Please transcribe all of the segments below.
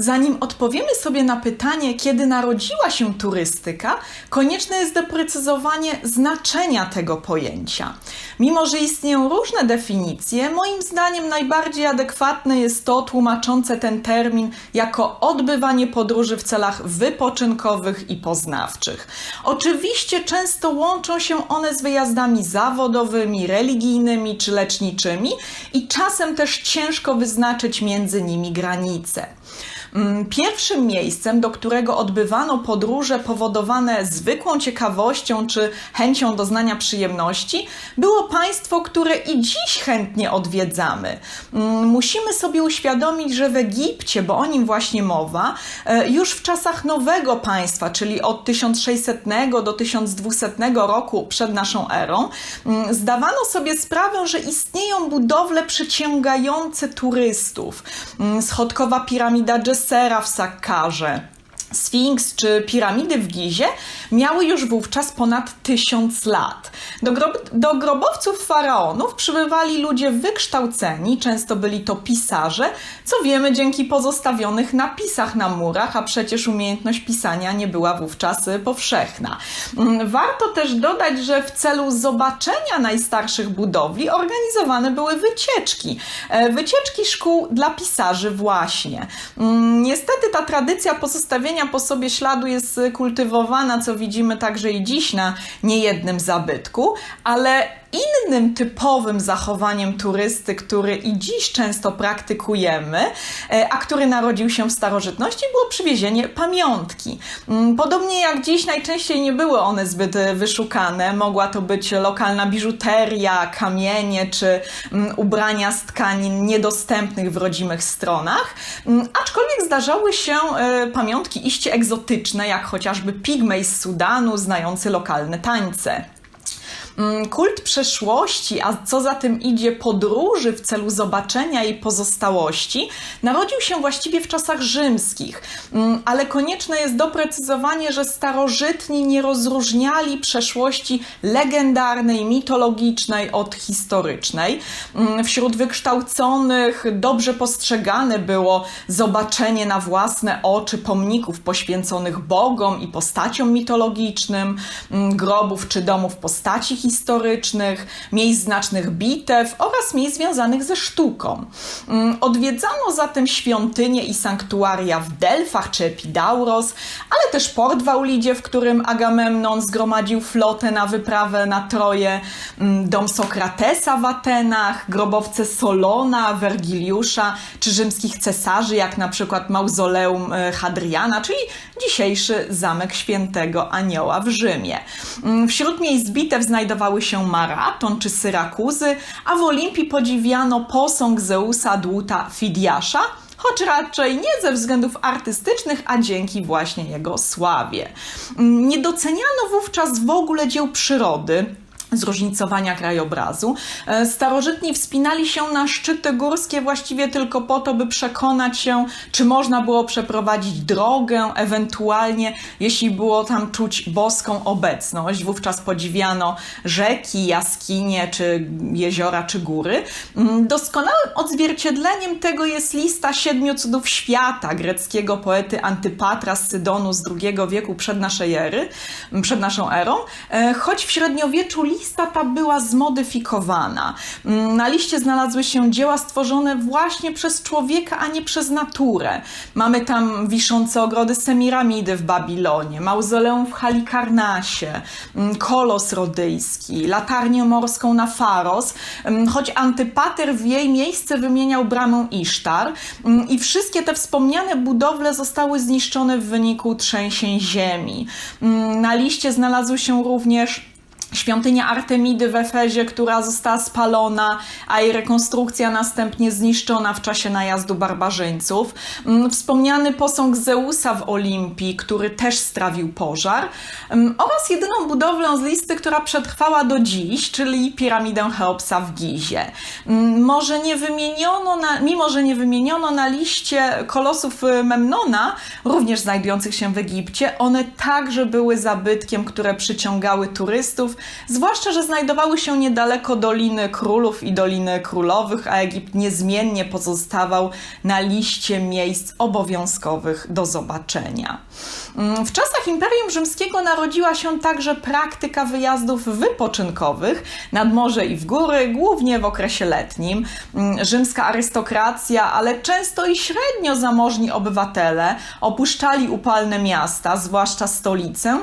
Zanim odpowiemy sobie na pytanie, kiedy narodziła się turystyka, konieczne jest doprecyzowanie znaczenia tego pojęcia. Mimo, że istnieją różne definicje, moim zdaniem najbardziej adekwatne jest to tłumaczące ten termin jako odbywanie podróży w celach wypoczynkowych i poznawczych. Oczywiście często łączą się one z wyjazdami zawodowymi, religijnymi czy leczniczymi i czasem też ciężko wyznaczyć między nimi granice. Mm, Pierwszym miejscem, do którego odbywano podróże powodowane zwykłą ciekawością czy chęcią doznania przyjemności, było państwo, które i dziś chętnie odwiedzamy. Mm, Musimy sobie uświadomić, że w Egipcie, bo o nim właśnie mowa, e, już w czasach nowego państwa, czyli od 1600 do 1200 roku przed naszą erą, mm, zdawano sobie sprawę, że istnieją budowle przyciągające turystów. Schodkowa piramida Dżesera w Sakkarze. Sfinks czy piramidy w Gizie miały już wówczas ponad tysiąc lat. Do, grob, do grobowców faraonów przybywali ludzie wykształceni, często byli to pisarze, co wiemy dzięki pozostawionych napisach na murach, a przecież umiejętność pisania nie była wówczas powszechna. Mm, Warto też dodać, że w celu zobaczenia najstarszych budowli organizowane były wycieczki. E, Wycieczki szkół dla pisarzy właśnie. Mm, Niestety ta tradycja pozostawienia po sobie śladu jest kultywowana, co widzimy także i dziś na niejednym zabytku, ale innym typowym zachowaniem turysty, który i dziś często praktykujemy, e, a który narodził się w starożytności, było przywiezienie pamiątki. Mm, Podobnie jak dziś najczęściej nie były one zbyt e, wyszukane. Mogła to być lokalna biżuteria, kamienie czy mm, ubrania z tkanin niedostępnych w rodzimych stronach. Mm, Aczkolwiek zdarzały się e, pamiątki iście egzotyczne, jak chociażby pigmej z Sudanu znający lokalne tańce. Mm, Kult przeszłości, a co za tym idzie podróży w celu zobaczenia jej pozostałości, narodził się właściwie w czasach rzymskich, Mm, ale konieczne jest doprecyzowanie, że starożytni nie rozróżniali przeszłości legendarnej, mitologicznej od historycznej. Mm, Wśród wykształconych dobrze postrzegane było zobaczenie na własne oczy pomników poświęconych bogom i postaciom mitologicznym, grobów czy domów postaci historycznych, miejsc znacznych bitew oraz miejsc związanych ze sztuką. Mm, Odwiedzano zatem świątynie i sanktuaria w Delfach czy Epidauros, ale też port w Aulidzie, w którym Agamemnon zgromadził flotę na wyprawę na Troję, mm, dom Sokratesa w Atenach, grobowce Solona, Wergiliusza czy rzymskich cesarzy, jak na przykład mauzoleum e, Hadriana, czyli dzisiejszy zamek świętego Anioła w Rzymie. Mm, Wśród miejsc bitew znajdowały się Maraton czy Syrakuzy, a w Olimpii podziwiano posąg Zeusa Dłuta Fidiasza, choć raczej nie ze względów artystycznych, a dzięki właśnie jego sławie. Mm, Nie doceniano wówczas w ogóle dzieł przyrody, zróżnicowania krajobrazu. E, Starożytni wspinali się na szczyty górskie właściwie tylko po to, by przekonać się, czy można było przeprowadzić drogę, ewentualnie jeśli było tam czuć boską obecność. Wówczas podziwiano rzeki, jaskinie, czy jeziora, czy góry. Mm, Doskonałym odzwierciedleniem tego jest lista siedmiu cudów świata greckiego poety Antypatra z Sydonu z II wieku przed naszej ery, przed naszą erą, E, choć w średniowieczu lista ta była zmodyfikowana. Mm, Na liście znalazły się dzieła stworzone właśnie przez człowieka, a nie przez naturę. Mamy tam wiszące ogrody Semiramidy w Babilonie, mauzoleum w Halikarnasie, mm, kolos rodyjski, latarnię morską na Faros, mm, choć Antypater w jej miejsce wymieniał bramę Isztar i wszystkie te wspomniane budowle zostały zniszczone w wyniku trzęsień ziemi. Na liście znalazły się również Świątynia Artemidy w Efezie, która została spalona, a jej rekonstrukcja następnie zniszczona w czasie najazdu barbarzyńców. Mm, Wspomniany posąg Zeusa w Olimpii, który też strawił pożar. Mm, Oraz jedyną budowlę z listy, która przetrwała do dziś, czyli piramidę Cheopsa w Gizie. Mm, Może nie wymieniono na, mimo, że nie wymieniono na liście kolosów y, Memnona, również znajdujących się w Egipcie, one także były zabytkiem, które przyciągały turystów zwłaszcza, że znajdowały się niedaleko Doliny Królów i Doliny Królowych, a Egipt niezmiennie pozostawał na liście miejsc obowiązkowych do zobaczenia. Mm, W czasach Imperium Rzymskiego narodziła się także praktyka wyjazdów wypoczynkowych nad morze i w góry, głównie w okresie letnim. Mm, Rzymska arystokracja, ale często i średnio zamożni obywatele opuszczali upalne miasta, zwłaszcza stolicę,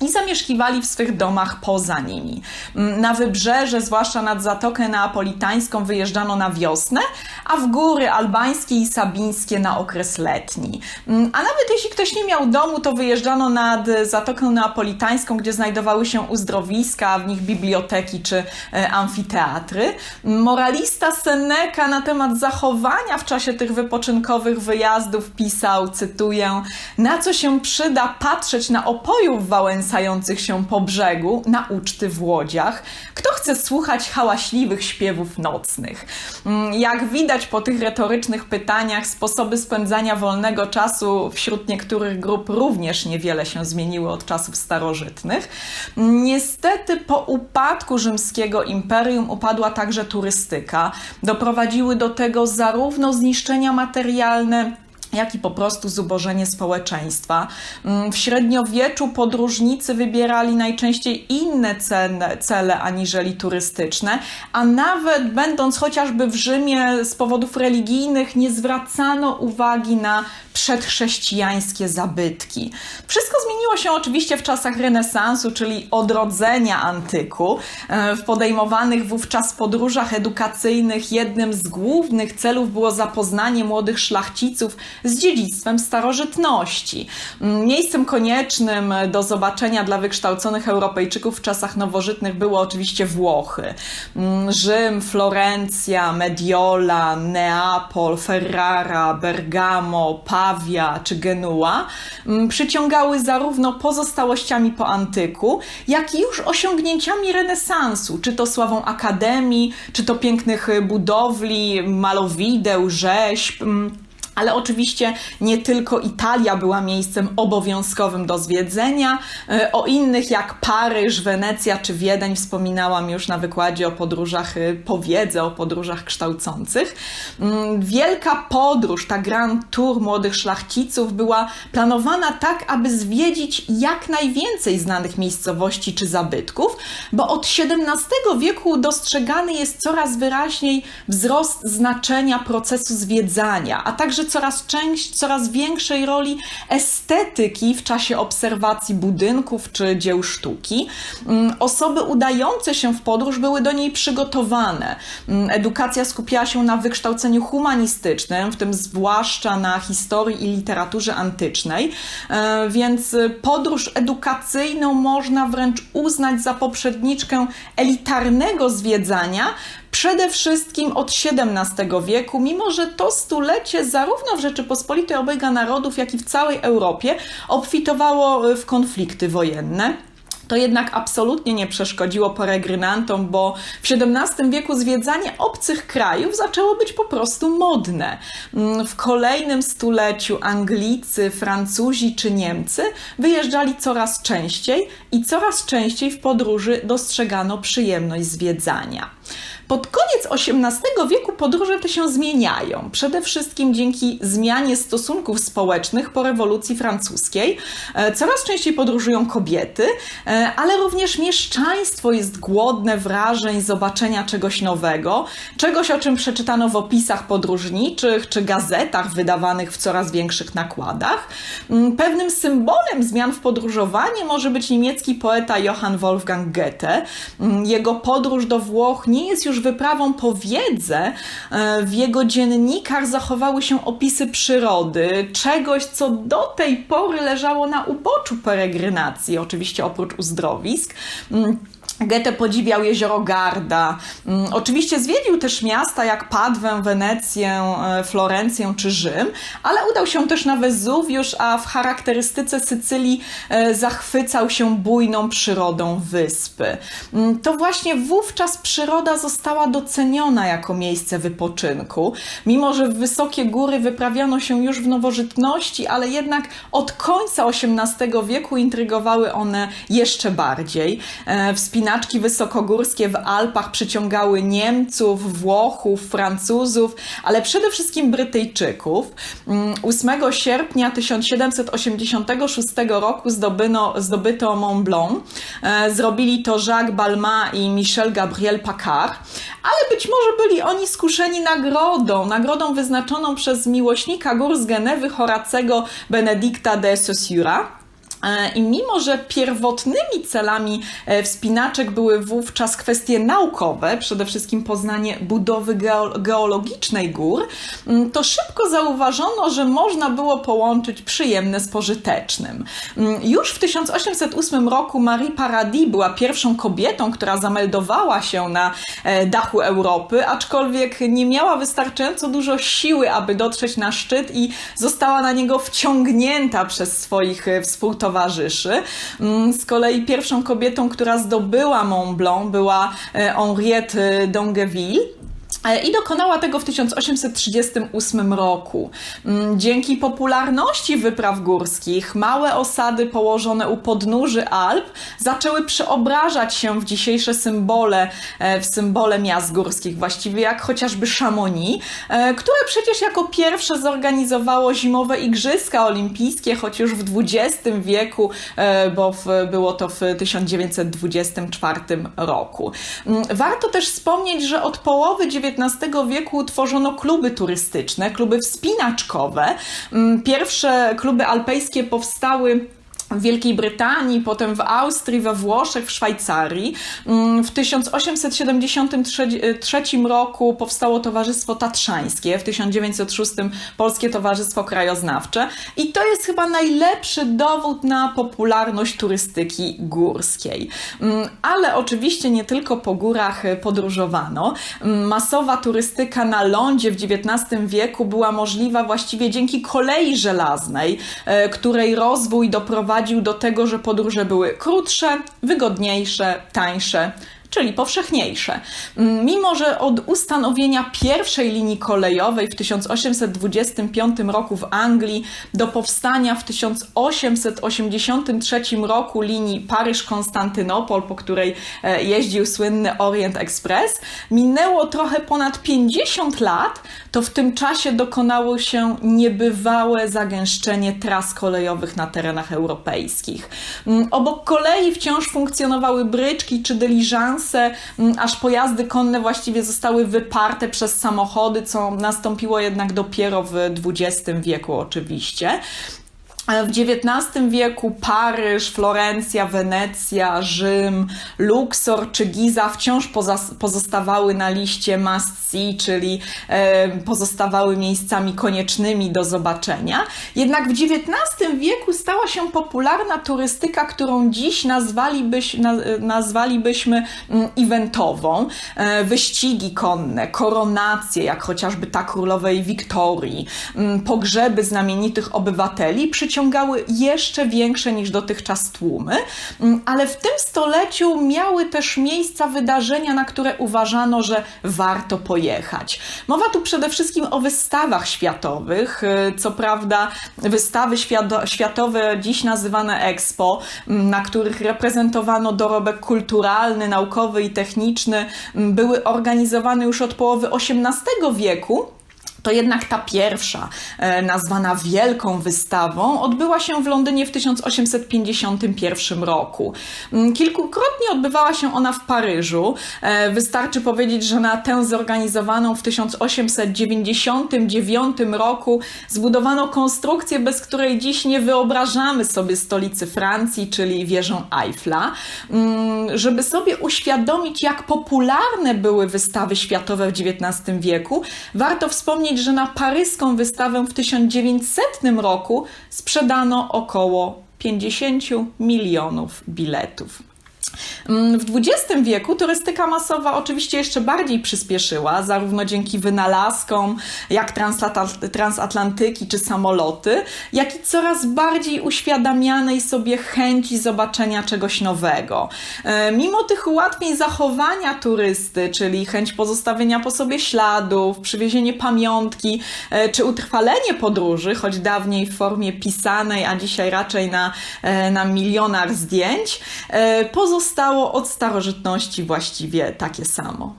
i zamieszkiwali w swych domach poza nimi. Mm, Na wybrzeże, zwłaszcza nad Zatokę Neapolitańską, wyjeżdżano na wiosnę, a w góry albańskie i sabińskie na okres letni. Mm, A nawet jeśli ktoś nie miał domu, to wyjeżdżano nad Zatokę Neapolitańską, gdzie znajdowały się uzdrowiska, a w nich biblioteki czy e, amfiteatry. Moralista Seneca na temat zachowania w czasie tych wypoczynkowych wyjazdów pisał, cytuję, na co się przyda patrzeć na opojów wałęsających się po brzegu, na uczty w łodziach. Kto chce słuchać hałaśliwych śpiewów nocnych? Mm, Jak widać po tych retorycznych pytaniach, sposoby spędzania wolnego czasu wśród niektórych grup również niewiele się zmieniły od czasów starożytnych. Niestety po upadku rzymskiego imperium upadła także turystyka. Doprowadziły do tego zarówno zniszczenia materialne, jak i po prostu zubożenie społeczeństwa. Mm, W średniowieczu podróżnicy wybierali najczęściej inne cele, aniżeli turystyczne, a nawet będąc chociażby w Rzymie z powodów religijnych, nie zwracano uwagi na przedchrześcijańskie zabytki. Wszystko zmieniło się oczywiście w czasach renesansu, czyli odrodzenia antyku. E, W podejmowanych wówczas podróżach edukacyjnych jednym z głównych celów było zapoznanie młodych szlachciców z dziedzictwem starożytności. Miejscem koniecznym do zobaczenia dla wykształconych Europejczyków w czasach nowożytnych były oczywiście Włochy. Rzym, Florencja, Mediola, Neapol, Ferrara, Bergamo, Pawia czy Genua przyciągały zarówno pozostałościami po antyku, jak i już osiągnięciami renesansu, czy to sławą akademii, czy to pięknych budowli, malowideł, rzeźb. Ale oczywiście nie tylko Italia była miejscem obowiązkowym do zwiedzenia. E, O innych jak Paryż, Wenecja czy Wiedeń wspominałam już na wykładzie o podróżach, e, powiedzę o podróżach kształcących. Mm, Wielka podróż, ta Grand Tour młodych szlachciców była planowana tak, aby zwiedzić jak najwięcej znanych miejscowości czy zabytków, bo od XVII wieku dostrzegany jest coraz wyraźniej wzrost znaczenia procesu zwiedzania, a także coraz, część, coraz większej roli estetyki w czasie obserwacji budynków czy dzieł sztuki. Mm, Osoby udające się w podróż były do niej przygotowane. Mm, Edukacja skupiała się na wykształceniu humanistycznym, w tym zwłaszcza na historii i literaturze antycznej, E, więc podróż edukacyjną można wręcz uznać za poprzedniczkę elitarnego zwiedzania, przede wszystkim od XVII wieku, mimo że to stulecie zarówno w Rzeczypospolitej obojga narodów, jak i w całej Europie obfitowało w konflikty wojenne. To jednak absolutnie nie przeszkodziło peregrynantom, bo w XVII wieku zwiedzanie obcych krajów zaczęło być po prostu modne. Mm, W kolejnym stuleciu Anglicy, Francuzi czy Niemcy wyjeżdżali coraz częściej i coraz częściej w podróży dostrzegano przyjemność zwiedzania. Pod koniec XVIII wieku podróże te się zmieniają. Przede wszystkim dzięki zmianie stosunków społecznych po rewolucji francuskiej. E, Coraz częściej podróżują kobiety, e, ale również mieszczaństwo jest głodne wrażeń, zobaczenia czegoś nowego, czegoś o czym przeczytano w opisach podróżniczych czy gazetach wydawanych w coraz większych nakładach. Mm, Pewnym symbolem zmian w podróżowaniu może być niemiecki poeta Johann Wolfgang Goethe. Mm, Jego podróż do Włoch nie jest już wyprawą po wiedzę. E, W jego dziennikach zachowały się opisy przyrody, czegoś, co do tej pory leżało na uboczu peregrynacji, oczywiście oprócz uzdrowisk. Goethe podziwiał jezioro Garda. Mm, Oczywiście zwiedził też miasta jak Padwę, Wenecję, e, Florencję czy Rzym, ale udał się też na Wezuwiusz, a w charakterystyce Sycylii e, zachwycał się bujną przyrodą wyspy. Mm, To właśnie wówczas przyroda została doceniona jako miejsce wypoczynku. Mimo, że w wysokie góry wyprawiano się już w nowożytności, ale jednak od końca XVIII wieku intrygowały one jeszcze bardziej. E, Wspinano wspinaczki wysokogórskie w Alpach przyciągały Niemców, Włochów, Francuzów, ale przede wszystkim Brytyjczyków. Mm, 8 sierpnia 1786 roku zdobyno, zdobyto Mont Blanc. E, Zrobili to Jacques Balmat i Michel Gabriel Paccard, ale być może byli oni skuszeni nagrodą, nagrodą wyznaczoną przez miłośnika gór z Genewy Horacego Benedicta de Saussura. E, I mimo, że pierwotnymi celami e, wspinaczek były wówczas kwestie naukowe, przede wszystkim poznanie budowy geo- geologicznej gór, to szybko zauważono, że można było połączyć przyjemne z pożytecznym. Już w 1808 roku Marie Paradis była pierwszą kobietą, która zameldowała się na e, dachu Europy, aczkolwiek nie miała wystarczająco dużo siły, aby dotrzeć na szczyt i została na niego wciągnięta przez swoich współtowarzyszy. Mm, Z kolei pierwszą kobietą, która zdobyła Mont Blanc była e, Henriette d'Angeville. E, I dokonała tego w 1838 roku. Mm, Dzięki popularności wypraw górskich, małe osady położone u podnóży Alp zaczęły przeobrażać się w dzisiejsze symbole, e, w symbole miast górskich, właściwie jak chociażby Chamonix, e, które przecież jako pierwsze zorganizowało zimowe Igrzyska Olimpijskie, choć już w XX wieku, bo w, było to w 1924 roku. Mm, Warto też wspomnieć, że od połowy XIX wieku utworzono kluby turystyczne, kluby wspinaczkowe. Mm, Pierwsze kluby alpejskie powstały w Wielkiej Brytanii, potem w Austrii, we Włoszech, w Szwajcarii. Mm, W 1873 roku powstało Towarzystwo Tatrzańskie, w 1906 Polskie Towarzystwo Krajoznawcze i to jest chyba najlepszy dowód na popularność turystyki górskiej. Mm, Ale oczywiście nie tylko po górach podróżowano. Mm, Masowa turystyka na lądzie w XIX wieku była możliwa właściwie dzięki kolei żelaznej, e, której rozwój doprowadził do tego, że podróże były krótsze, wygodniejsze, tańsze czyli powszechniejsze. Mm, Mimo, że od ustanowienia pierwszej linii kolejowej w 1825 roku w Anglii do powstania w 1883 roku linii Paryż-Konstantynopol, po której e, jeździł słynny Orient Express, minęło trochę ponad 50 lat, to w tym czasie dokonało się niebywałe zagęszczenie tras kolejowych na terenach europejskich. Mm, Obok kolei wciąż funkcjonowały bryczki czy dyliżanse, mm, aż pojazdy konne właściwie zostały wyparte przez samochody, co nastąpiło jednak dopiero w XX wieku oczywiście. W XIX wieku Paryż, Florencja, Wenecja, Rzym, Luxor czy Giza wciąż pozostawały na liście must see, czyli e, pozostawały miejscami koniecznymi do zobaczenia. Jednak w XIX wieku stała się popularna turystyka, którą dziś nazwalibyś, na, nazwalibyśmy mm, eventową. E, wyścigi konne, koronacje, jak chociażby ta królowej Wiktorii, mm, pogrzeby znamienitych obywateli przyciągały jeszcze większe niż dotychczas tłumy, Mm, ale w tym stoleciu miały też miejsca wydarzenia, na które uważano, że warto pojechać. Mowa tu przede wszystkim o wystawach światowych. Y, Co prawda, wystawy światowe, dziś nazywane Expo, mm, na których reprezentowano dorobek kulturalny, naukowy i techniczny, mm, były organizowane już od połowy XVIII wieku to jednak ta pierwsza, e, nazwana Wielką Wystawą, odbyła się w Londynie w 1851 roku. Mm, Kilkukrotnie odbywała się ona w Paryżu. E, Wystarczy powiedzieć, że na tę zorganizowaną w 1899 roku zbudowano konstrukcję, bez której dziś nie wyobrażamy sobie stolicy Francji, czyli wieżą Eiffla. Mm, Żeby sobie uświadomić, jak popularne były wystawy światowe w XIX wieku, warto wspomnieć, że na paryską wystawę w 1900 roku sprzedano około 50 milionów biletów. Mm, W XX wieku turystyka masowa oczywiście jeszcze bardziej przyspieszyła, zarówno dzięki wynalazkom jak transatlantyki czy samoloty, jak i coraz bardziej uświadamianej sobie chęci zobaczenia czegoś nowego. E, Mimo tych ułatwień zachowania turysty, czyli chęć pozostawienia po sobie śladów, przywiezienie pamiątki e, czy utrwalenie podróży, choć dawniej w formie pisanej, a dzisiaj raczej na, e, na milionach zdjęć, e, pozostało pozostało od starożytności właściwie takie samo.